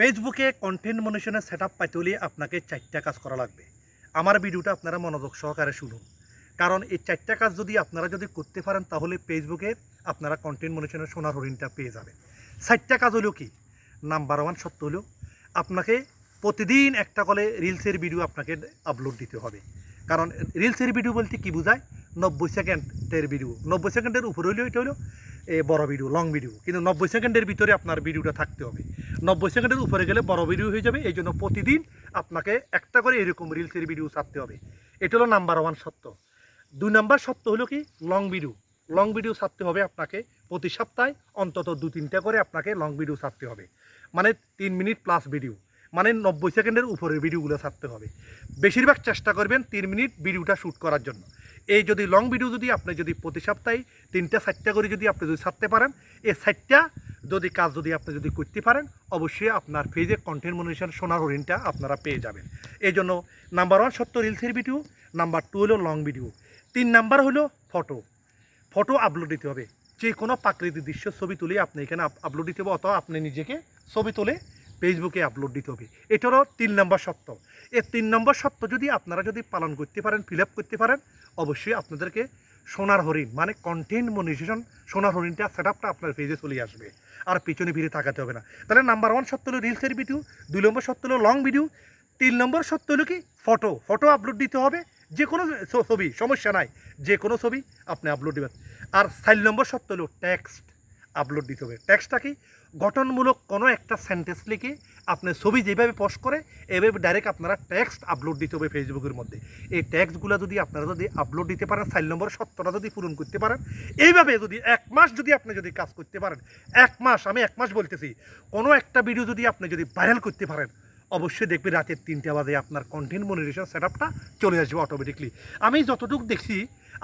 ফেসবুকে content মনিশনের set up পাইতে হলে আপনাকে চারটা কাজ করা লাগবে। আমার ভিডিওটা আপনারা মনোযোগ সহকারে শুনুন। কারণ এই চারটা কাজ যদি আপনারা যদি করতে পারেন, তাহলে ফেসবুকে আপনারা কন্টেন্ট মনিশনের সোনার হরিণটা পেয়ে যাবেন। চারটা কাজ হলো কি? নাম্বার ওয়ান সত্য হলো, আপনাকে প্রতিদিন একটা করে রিলসের ভিডিও আপনাকে আপলোড দিতে হবে। কারণ রিলসের ভিডিও বলতে কি বোঝায়? নব্বই সেকেন্ডের ভিডিও নব্বই সেকেন্ডের উপরে হলেও এটা হলো বড় ভিডিও লং ভিডিও কিন্তু নব্বই সেকেন্ডের ভিতরে আপনার ভিডিওটা থাকতে হবে। নব্বই সেকেন্ডের উপরে গেলে বড় ভিডিও হয়ে যাবে, এই জন্য প্রতিদিন আপনাকে একটা করে এরকম রিলসের ভিডিও ছাড়তে হবে। এটা হলো নাম্বার ওয়ান সত্য। দুই নাম্বার সত্য হলো কি? লং ভিডিও লং ভিডিও ছাড়তে হবে আপনাকে প্রতি সপ্তাহে, অন্তত দু তিনটা করে আপনাকে লং ভিডিও ছাড়তে হবে। মানে তিন মিনিট প্লাস ভিডিও মানে নব্বই সেকেন্ডের উপরের ভিডিওগুলো ছাড়তে হবে। বেশিরভাগ চেষ্টা করবেন তিন মিনিট ভিডিওটা শ্যুট করার জন্য। এই যদি লং ভিডিও যদি আপনি যদি প্রতি সপ্তাহে তিনটা, চারটা করে যদি আপনি যদি ছাড়তে পারেন, এই চারটা যদি কাজ যদি আপনি যদি করতে পারেন, অবশ্যই আপনার পেজে কন্টেন্ট মনিশন সোনার হরিণটা আপনারা পেয়ে যাবেন। এই জন্য নাম্বার ওয়ান সত্য রিলসের ভিডিও নাম্বার টু হলো লং ভিডিও তিন নাম্বার হলো ফটো ফটো আপলোড দিতে হবে। যে কোনো প্রাকৃতিক দৃশ্য ছবি তুলে আপনি এখানে আপলোড দিতে হবে, অথবা আপনি নিজেকে ছবি তুলে ফেসবুকে আপলোড দিতে হবে। এটারও তিন নম্বর সত্য। এই তিন নম্বর সত্য যদি আপনারা যদি পালন করতে পারেন ফিল করতে পারেন, অবশ্যই আপনাদেরকে সোনার হরিণ মানে কন্টেন্ট মনিটেশন সোনার হরিণটা সেট আপটা আপনার পেজে চলে আসবে। আর পিছনে ফিরে তাকাতে হবে না। তাহলে নাম্বার ওয়ান সত্য হলো রিলসের ভিডিও দুই নম্বর সত্য হলো লং ভিডিও তিন নম্বর সত্য হলো কি? ফটো ফটো আপলোড দিতে হবে। যে কোনো ছবি, সমস্যা নাই, যে কোনো ছবি আপনি আপলোড দেবেন। আর চার নম্বর সত্য হলো টেক্সট আপলোড দিতে হবে। টেক্সটটা কি? গঠনমূলক কোনো একটা সেন্টেন্স লিখে আপনার ছবি যেভাবে পোস্ট করে, এভাবে ডাইরেক্ট আপনারা টেক্সট আপলোড দিতে হবে ফেসবুকের মধ্যে। এই টেক্সটগুলো যদি আপনারা যদি আপলোড দিতে পারেন, চার নম্বর সত্যটা যদি পূরণ করতে পারেন, এইভাবে যদি এক মাস যদি আপনি যদি কাজ করতে পারেন, এক মাস, আমি এক মাস বলতেছি, কোনো একটা ভিডিও যদি আপনি যদি ভাইরাল করতে পারেন অবশ্যই দেখবে রাতের তিনটে বাজে আপনার কন্টেন্ট মনিটেশন সেট আপটা চলে আসবে অটোমেটিকলি আমি যতটুকু দেখছি,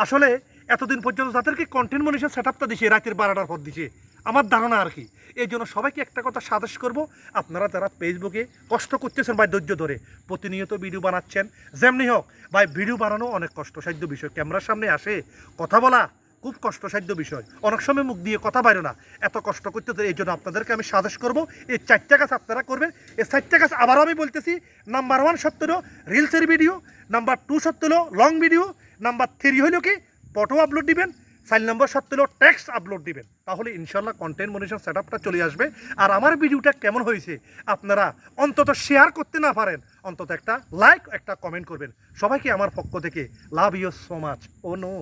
আসলে এতদিন পর্যন্ত তাদেরকে কন্টেন্ট মনিটেশন সেট আপটা দিছে, রাতের বারোটার পর দিছে, আমার ধারণা আর কি। এই জন্য সবাইকে একটা কথা সাজেস করব, আপনারা যারা ফেসবুকে কষ্ট করতেছেন ভাই ধৈর্য ধরে প্রতিনিয়ত ভিডিও বানাচ্ছেন, যেমনি হোক, ভাই ভিডিও বানানো অনেক কষ্টসাধ্য বিষয়। ক্যামেরার সামনে আসে, কথা বলা খুব কষ্টসাধ্য বিষয়। অনেক সময় মুখ দিয়ে কথা বাইরে না। এত কষ্ট করতে তো এই জন্য আপনাদেরকে আমি সাজেস করব, এই চারটা কাজ আপনারা করবেন। এই চারটা কাজ আবারও আমি বলতেছি নাম্বার ওয়ান সত্য হলো রিলসের ভিডিও নাম্বার টু সত্য হলো লং ভিডিও নাম্বার থ্রি হলো কি ফটো আপলোড দিবেন, চার নম্বর সত্য হলো টেক্সট আপলোড দিবেন। তাহলে ইনশাল্লাহ কন্টেন্ট মনিশন সেট আপটা চলে আসবে। আর আমার ভিডিওটা কেমন হয়েছে, আপনারা অন্তত শেয়ার করতে না পারেন, অন্তত একটা লাইক একটা কমেন্ট করবেন। সবাইকে আমার পক্ষ থেকে লাভ ইউ সো মাচ ও নো